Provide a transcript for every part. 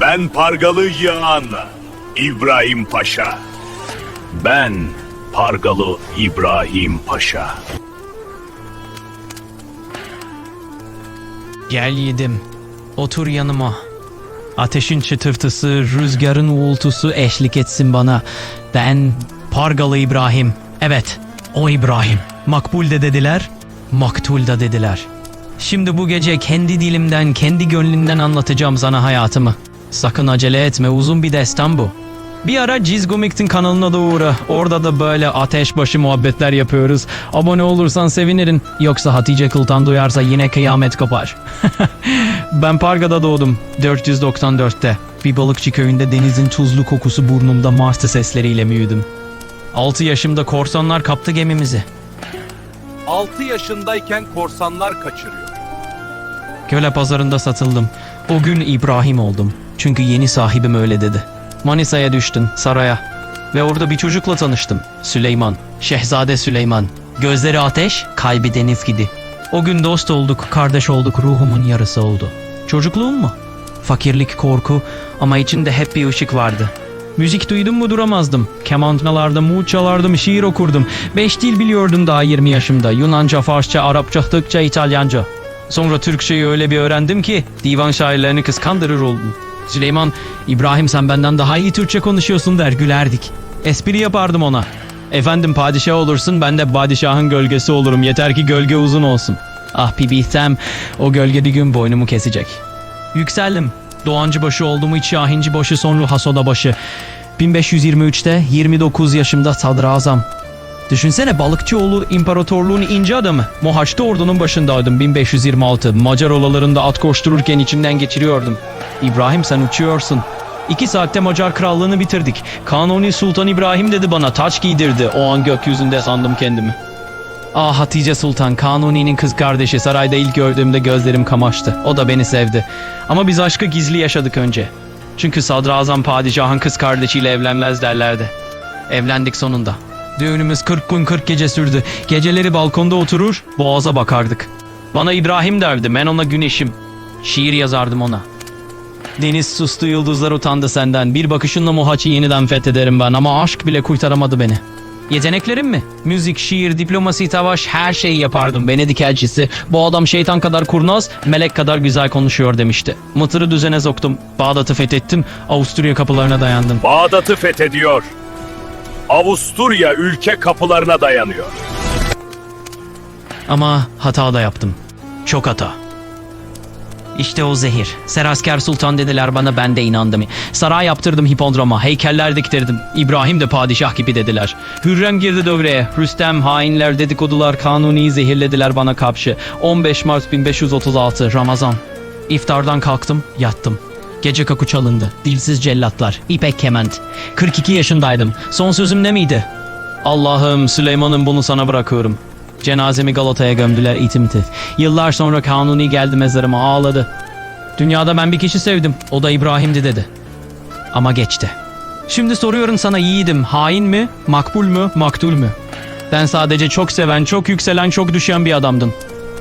Ben Pargalı Yağan İbrahim Paşa. Ben Pargalı İbrahim Paşa. Gel yedim. Otur yanıma. Ateşin çıtırtısı, rüzgarın uğultusu eşlik etsin bana. Ben Pargalı İbrahim. Evet, o İbrahim. Makbul de dediler, maktul da dediler. Şimdi bu gece kendi dilimden, kendi gönlümden anlatacağım sana hayatımı. Sakın acele etme, uzun bir destan bu. Bir ara Cizgomik'tin kanalına da uğra. Orada da böyle ateşbaşı muhabbetler yapıyoruz. Abone olursan sevinirim. Yoksa Hatice Kıltan duyarsa yine kıyamet kopar. ben Parga'da doğdum. 494'te. Bir balıkçı köyünde denizin tuzlu kokusu burnumda martı sesleriyle büyüdüm. 6 yaşımda korsanlar kaptı gemimizi. 6 yaşındayken korsanlar kaçırıyor. Köle pazarında satıldım. O gün İbrahim oldum. Çünkü yeni sahibim öyle dedi. Manisa'ya düştüm, saraya. Ve orada bir çocukla tanıştım. Süleyman. Şehzade Süleyman. Gözleri ateş, kalbi deniz gibi. O gün dost olduk, kardeş olduk, ruhumun yarısı oldu. Çocukluğum mu? Fakirlik, korku ama içinde hep bir ışık vardı. Müzik duydum mu duramazdım. Keman çalardım, mut çalardım, şiir okurdum. Beş dil biliyordum daha 20 yaşımda. Yunanca, Farsça, Arapça, Türkçe, İtalyanca. Sonra Türkçeyi öyle bir öğrendim ki divan şairlerini kıskandırır oldum. Süleyman, İbrahim sen benden daha iyi Türkçe konuşuyorsun der gülerdik. Espri yapardım ona. Efendim padişah olursun ben de padişahın gölgesi olurum yeter ki gölge uzun olsun. Ah bir bilsem o gölge bir gün boynumu kesecek. Yükseldim. Doğancı başı oldum hiç Şahinci başı sonra Hasoda başı. 1523'te 29 yaşımda sadrazam. Düşünsene Balıkçıoğlu İmparatorluğun ince adamı. Mohaç'ta ordunun başındaydım 1526. Macar olalarında at koştururken içinden geçiriyordum. İbrahim sen uçuyorsun. İki saatte Macar krallığını bitirdik. Kanuni Sultan İbrahim dedi bana taç giydirdi. O an gökyüzünde sandım kendimi. Ah Hatice Sultan, Kanuni'nin kız kardeşi sarayda ilk gördüğümde gözlerim kamaştı. O da beni sevdi. Ama biz aşkı gizli yaşadık önce. Çünkü sadrazam padişahın kız kardeşiyle evlenmez derlerdi. Evlendik sonunda. Düğünümüz 40 gün 40 gece sürdü. Geceleri balkonda oturur, boğaza bakardık. Bana İbrahim derdi, ben ona güneşim. Şiir yazardım ona. Deniz sustu, yıldızlar utandı senden. Bir bakışınla Mohaç'ı yeniden fethederim ben ama aşk bile kurtaramadı beni. Yeteneklerim mi? Müzik, şiir, diplomasi, savaş her şeyi yapardım. Venedik elçisi. Bu adam şeytan kadar kurnaz, melek kadar güzel konuşuyor demişti. Mıtırı düzene soktum. Bağdat'ı fethettim. Avusturya kapılarına dayandım. Bağdat'ı fethediyor. Avusturya ülke kapılarına dayanıyor. Ama hata da yaptım. Çok hata. İşte o zehir. Serasker Sultan dediler bana ben de inandım. Saray yaptırdım hipodroma, heykeller diktirdim. İbrahim de padişah gibi dediler. Hürrem girdi devreye. Rüstem, hainler, dedikodular, kanuni zehirlediler bana kapşı. 15 Mart 1536 Ramazan. İftardan kalktım, yattım. Gece kaku çalındı. Dilsiz cellatlar, ipek kement. 42 yaşındaydım. Son sözüm ne miydi? Allah'ım Süleyman'ım bunu sana bırakıyorum. Cenazemi Galata'ya gömdüler itimti. Yıllar sonra Kanuni geldi mezarıma ağladı. Dünyada ben bir kişi sevdim. O da İbrahim'di dedi. Ama geçti. Şimdi soruyorum sana yiğidim. Hain mi? Makbul mü? Maktul mü? Ben sadece çok seven, çok yükselen, çok düşen bir adamdın.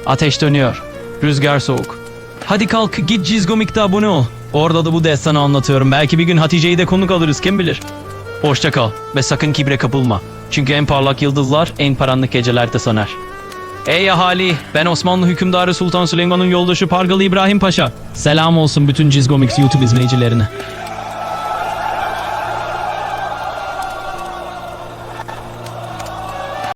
Ateş dönüyor. Rüzgar soğuk. Hadi kalk git Cizgomik'te abone ol. Orada da bu destanı anlatıyorum. Belki bir gün Hatice'yi de konuk alırız kim bilir. Hoşça kal ve sakın kibre kapılma. Çünkü en parlak yıldızlar en karanlık gecelerde söner. Ey ahali, ben Osmanlı hükümdarı Sultan Süleyman'ın yoldaşı Pargalı İbrahim Paşa. Selam olsun bütün Cizgomix YouTube izleyicilerine.